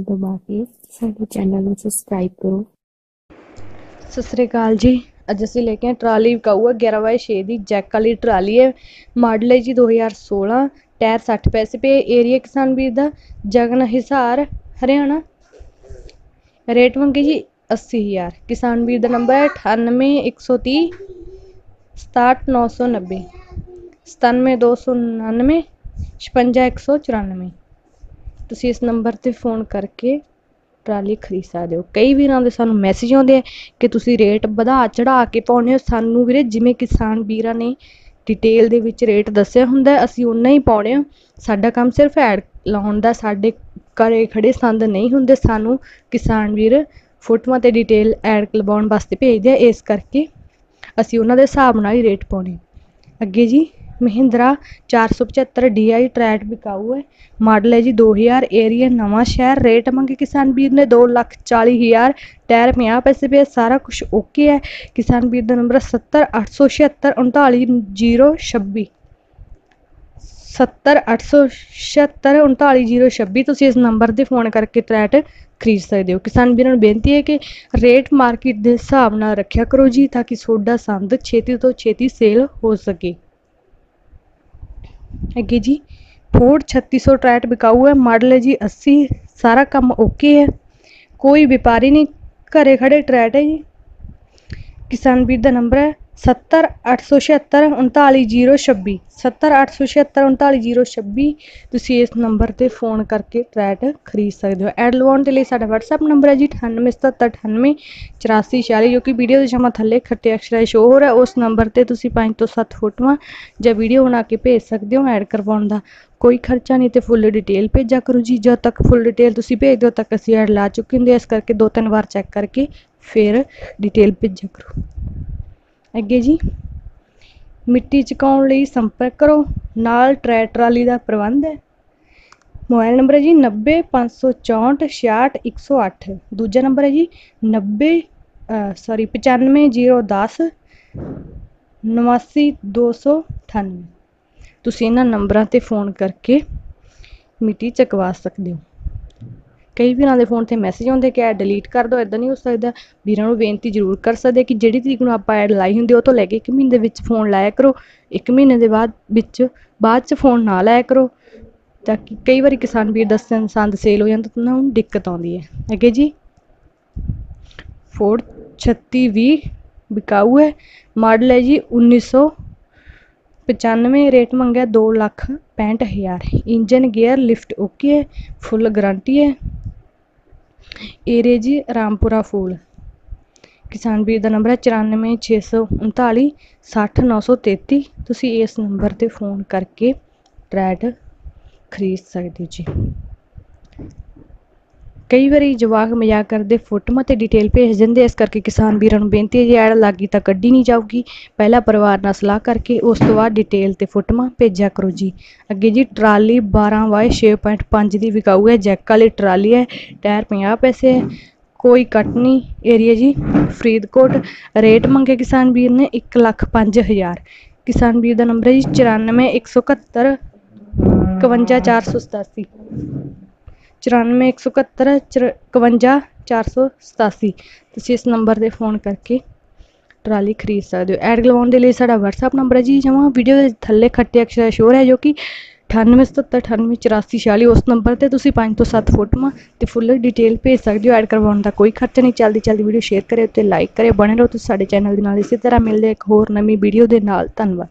ਬੈਲ ਦਬਾ ਕੇ ਸਾਡੇ ਚੈਨਲ ਨੂੰ ਸਬਸਕ੍ਰਾਈਬ ਕਰੋ। ਸਤਿ ਸ੍ਰੀ ਅਕਾਲ ਜੀ। ਅੱਜ ਅਸੀਂ ਲੈ ਕੇ ਆਏ ਟਰਾਲੀ ਵਿਕਾਊ ਹੈ 11 ਬਾਈ 6 ਦੀ ਜੈਕ ਵਾਲੀ ਟਰਾਲੀ ਹੈ। ਮਾਡਲ ਹੈ ਜੀ 2016 ਟਾਇਰ 60 ਪੈਸੇ ਪਏ, ਏਰੀਆ ਕਿਸਾਨ ਵੀਰ ਦਾ, ਜਗਨ ਹਿਸਾਰ, ਹਰਿਆਣਾ। ਰੇਟ ਮੰਗੇ ਜੀ 80000 ਕਿਸਾਨ ਵੀਰ ਦਾ ਨੰਬਰ ਹੈ 98130 67990 97299 56194 ਤੁਸੀਂ ਇਸ ਨੰਬਰ ਤੇ ਫੋਨ ਕਰਕੇ ਟਰਾਲੀ ਖਰੀਦ ਸਕਦੇ ਹੋ। ਕਈ ਵੀਰਾਂ ਦੇ ਸਾਨੂੰ ਮੈਸੇਜ ਆਉਂਦੇ ਆ ਕਿ ਤੁਸੀਂ ਰੇਟ ਵਧਾ ਚੜਾ ਕੇ ਪਾਉਣੇ ਹੋ। ਸਾਨੂੰ ਵੀਰੇ, ਜਿਵੇਂ ਕਿਸਾਨ ਵੀਰਾਂ ਨੇ ਡਿਟੇਲ ਦੇ ਵਿੱਚ ਰੇਟ ਦੱਸਿਆ ਹੁੰਦਾ, ਅਸੀਂ ਉਨਾ ਹੀ ਪਾਉਣੇ ਆ ਸਾਡਾ ਕੰਮ ਸਿਰਫ ਐਡ ਲਾਉਣ ਦਾ, ਸਾਡੇ ਘਰੇ ਖੜੇ ਸੰਦ ਨਹੀਂ ਹੁੰਦੇ। ਸਾਨੂੰ ਕਿਸਾਨ ਵੀਰ ਫੋਟੋਆਂ ਤੇ ਡਿਟੇਲ ਐਡ ਲਵਾਉਣ ਵਾਸਤੇ ਭੇਜਦੇ ਆ। ਇਸ ਕਰਕੇ ਅਸੀਂ ਉਹਨਾਂ ਦੇ ਹਿਸਾਬ ਨਾਲ ਹੀ ਰੇਟ ਪਾਉਣੇ ਅੱਗੇ ਜੀ ਮਹਿੰਦਰਾ ਚਾਰ ਸੌ 475 DI ਟਰੈਟ ਵਿਕਾਊ ਹੈ। ਮਾਡਲ ਹੈ ਜੀ 2000 ਏਰੀਆ ਨਵਾਂ ਸ਼ਹਿਰ। ਰੇਟ ਮੰਗੇ ਕਿਸਾਨ ਵੀਰ ਨੇ 240000 ਟਾਇਰ 50 ਪੈਸੇ ਪਏ, ਸਾਰਾ ਕੁਝ ਓਕੇ ਹੈ। ਕਿਸਾਨ ਵੀਰ ਦਾ ਨੰਬਰ 70876 39026 70876 39026 ਤੁਸੀਂ ਇਸ ਨੰਬਰ ਤੇ ਫੋਨ ਕਰਕੇ ਟਰੈਟ ਖਰੀਦ ਸਕਦੇ ਹੋ। ਕਿਸਾਨ ਵੀਰਾਂ ਨੂੰ ਬੇਨਤੀ ਹੈ ਕਿ ਰੇਟ ਮਾਰਕੀਟ ਦੇ ਹਿਸਾਬ ਨਾਲ ਰੱਖਿਆ ਕਰੋ ਜੀ, ਤਾਂ ਕਿ ਤੁਹਾਡਾ ਸੰਦ ਛੇਤੀ ਤੋਂ ਛੇਤੀ ਸੇਲ ਹੋ ਸਕੇ। ਅੱਗੇ ਜੀ ਫੋਰਡ 3600 ਟਰੈਟ ਵਿਕਾਊ ਹੈ ਮਾਡਲ ਹੈ ਜੀ 80 ਸਾਰਾ ਕੰਮ ਓਕੇ ਹੈ। ਕੋਈ ਵਪਾਰੀ ਨਹੀਂ ਸੱਤਰ ਅੱਠ ਸੌ ਛਿਹੱਤਰ ਉਨਤਾਲੀ ਜੀਰੋ ਛੱਬੀ। ਸੱਤਰ ਅੱਠ ਸੌ ਛਿਹੱਤਰ ਉਨਤਾਲੀ ਜੀਰੋ ਛੱਬੀ। ਤੁਸੀਂ ਇਸ ਨੰਬਰ ਤੇ ਫੋਨ ਕਰਕੇ ਟਰੈਟ ਖਰੀਦ ਸਕਦੇ ਹੋ। ਐਡ ਲਵਾਉਣ ਦੇ ਲਈ ਸਾਡਾ WhatsApp ਨੰਬਰ ਹੈ ਜੀ 9877988446 ਜੋ ਕਿ ਵੀਡੀਓ ਦੇ ਜਮਾ ਥੱਲੇ ਖੱਟੇ ਅਕਸ਼ਰਾਂ ਸ਼ੋ ਹੋ ਰਿਹਾ ਉਸ ਨੰਬਰ ਤੇ ਤੁਸੀਂ 5 ਤੋਂ 7 ਫੋਟੋਆਂ ਜਾਂ ਵੀਡੀਓ ਬਣਾ ਕੇ ਭੇਜ ਸਕਦੇ ਹੋ ਐਡ ਕਰਵਾਉਣ ਦਾ। ਕੋਈ ਖਰਚਾ ਨਹੀਂ ਤੇ ਫੁੱਲ ਡਿਟੇਲ ਭੇਜਿਆ ਕਰੋ ਜੀ। ਜਦ ਤੱਕ ਫੁੱਲ ਡਿਟੇਲ ਤੁਸੀਂ ਭੇਜ ਦਿਓ ਤੱਕ ਅਸੀਂ ਐਡ ਲਾ ਚੁੱਕੇ ਹੁੰਦੇ ਇਸ ਕਰਕੇ ਦੋ ਤਿੰਨ ਵਾਰ ਚੈੱਕ ਕਰਕੇ ਫਿਰ ਡਿਟੇਲ ਭੇਜਿਆ ਕਰੋ। ਅੱਗੇ ਜੀ। ਮਿੱਟੀ ਚੁਕਾਉਣ ਲਈ ਸੰਪਰਕ ਕਰੋ। ਨਾਲ ਟਰੈ ਟਰਾਲੀ ਦਾ ਪ੍ਰਬੰਧ ਹੈ। ਮੋਬਾਈਲ ਨੰਬਰ ਹੈ ਜੀ 9054646108 ਦੂਜਾ ਨੰਬਰ ਹੈ ਜੀ 90 ਸੌਰੀ 95010 89298 ਤੁਸੀਂ ਇਹਨਾਂ ਨੰਬਰਾਂ ਤੇ ਫੋਨ ਕਰਕੇ ਮਿੱਟੀ ਚਕਵਾ ਸਕਦੇ ਹੋ। ਕਈ ਵੀਰਾਂ ਦੇ ਫੋਨ ਤੇ ਮੈਸੇਜ ਆਉਂਦੇ ਕਿ ਐਡ ਡਿਲੀਟ ਕਰ ਦਿਓ ਇਦਾਂ ਨਹੀਂ ਹੋ ਸਕਦਾ। ਵੀਰਾਂ ਨੂੰ ਬੇਨਤੀ ਜ਼ਰੂਰ ਕਰ ਸਕਦੇ ਕਿ ਜਿਹੜੀ ਤਰੀਕ ਨੂੰ ਆਪਾਂ ਐਡ ਲਾਈ ਹੁੰਦੀ ਉਹ ਤੋਂ ਲੈ ਕੇ 1 ਮਹੀਨੇ ਦੇ ਵਿੱਚ ਫੋਨ ਲਾਇਆ ਕਰੋ। 1 ਮਹੀਨੇ ਦੇ ਬਾਅਦ ਵਿੱਚ, ਬਾਅਦ ਚ ਫੋਨ ਨਾ ਲਾਇਆ ਕਰੋ। ਤਾਂ ਕਿ ਕਈ ਵਾਰੀ ਕਿਸਾਨ ਵੀਰ ਦੱਸਣ ਸੰਦ ਸੇਲ ਹੋ ਜਾਂਦਾ ਤਾਂ ਉਹਨਾਂ ਨੂੰ ਦਿੱਕਤ ਆਉਂਦੀ ਹੈ। ਅੱਗੇ ਜੀ। ਫੋਰਡ 3620 ਵਿਕਾਊ ਹੈ। ਮਾਡਲ ਹੈ ਜੀ 1995 ਰੇਟ ਮੰਗਿਆ 2 lakh 65000 engine gear lift okay ਹੈ ਫੁੱਲ ਗਾਰੰਟੀ ਹੈ। ਏਰੇ ਜੀ ਰਾਮਪੁਰਾ ਫੂਲ। ਕਿਸਾਨ ਵੀਰ ਦਾ ਨੰਬਰ ਹੈ 94639 60933 ਤੁਸੀਂ ਇਸ ਨੰਬਰ ਤੇ ਫੋਨ ਕਰਕੇ ਟਰੈਡ ਖਰੀਦ ਸਕਦੇ ਹੋ ਜੀ। ਕਈ ਵਾਰੀ ਜਵਾਕ ਮਜ਼ਾਕ ਕਰਦੇ ਫੋਟੋਆਂ ਤੇ ਡਿਟੇਲ ਭੇਜ ਦਿੰਦੇ ਇਸ ਕਰਕੇ ਕਿਸਾਨ ਵੀਰਾਂ ਨੂੰ ਬੇਨਤੀ ਹੈ ਜੇ ਐਡ ਲੱਗੀ ਤਾਂ ਕੱਢੀ ਨਹੀਂ ਜਾਊਗੀ। ਪਹਿਲਾਂ ਪਰਿਵਾਰ ਨਾਲ ਸਲਾਹ ਕਰਕੇ ਉਸ ਤੋਂ ਬਾਅਦ ਡਿਟੇਲ ਤੇ ਫੋਟੋਆਂ ਭੇਜਿਆ ਕਰੋ ਜੀ। ਅੱਗੇ ਜੀ, ਟਰਾਲੀ 12 ਬਾਏ 6.5 ਦੀ ਵਿਕਾਊ ਹੈ, ਜੈਕ ਵਾਲੀ ਟਰਾਲੀ ਹੈ, ਟਾਇਰ 50 ਪੈਸੇ ਹੈ, ਕੋਈ ਕੱਟ ਨਹੀਂ ਏਰੀਆ ਜੀ। ਫਰੀਦਕੋਟ, ਰੇਟ ਮੰਗੇ ਕਿਸਾਨ ਵੀਰ ਨੇ 1 ਲੱਖ 5000 ਕਿਸਾਨ ਵੀਰ ਦਾ ਨੰਬਰ ਹੈ ਜੀ 94171 51487 ਚੁਰਾਨਵੇਂ, ਇੱਕ ਸੌ ਇਕਹੱਤਰ, ਚਰ, ਇਕਵੰਜਾ, ਚਾਰ ਸੌ ਸਤਾਸੀ। ਤੁਸੀਂ ਇਸ ਨੰਬਰ 'ਤੇ ਫੋਨ ਕਰਕੇ ਟਰਾਲੀ ਖਰੀਦ ਸਕਦੇ ਹੋ। ਐਡ ਲਵਾਉਣ ਦੇ ਲਈ ਸਾਡਾ WhatsApp ਨੰਬਰ ਹੈ ਜੀ, ਜਮਾ ਵੀਡੀਓ ਦੇ ਥੱਲੇ ਖੱਟੇ ਅਕਸ਼ਰ ਸ਼ੋਰ ਹੈ, ਜੋ ਕਿ 9877988446 ਉਸ ਨੰਬਰ ਤੇ ਤੁਸੀਂ 5 ਤੋਂ 7 ਫੋਟੋਆਂ ਤੇ ਫੁੱਲ ਡਿਟੇਲ ਭੇਜ ਸਕਦੇ ਹੋ। ਐਡ ਕਰਵਾਉਣ ਦਾ ਕੋਈ ਖਰਚਾ ਨਹੀਂ, ਚੱਲਦੀ ਚੱਲਦੀ ਵੀਡੀਓ ਸ਼ੇਅਰ ਕਰਿਓ ਤੇ ਲਾਈਕ ਕਰਿਓ, ਬਣੇ ਰਹੋ ਤੁਸੀਂ ਸਾਡੇ ਚੈਨਲ ਦੇ ਨਾਲ। ਇਸੇ ਤਰ੍ਹਾਂ ਮਿਲਦੇ ਇੱਕ ਹੋਰ ਨਵੀਂ ਵੀਡੀਓ ਦੇ ਨਾਲ। ਧੰਨਵਾਦ।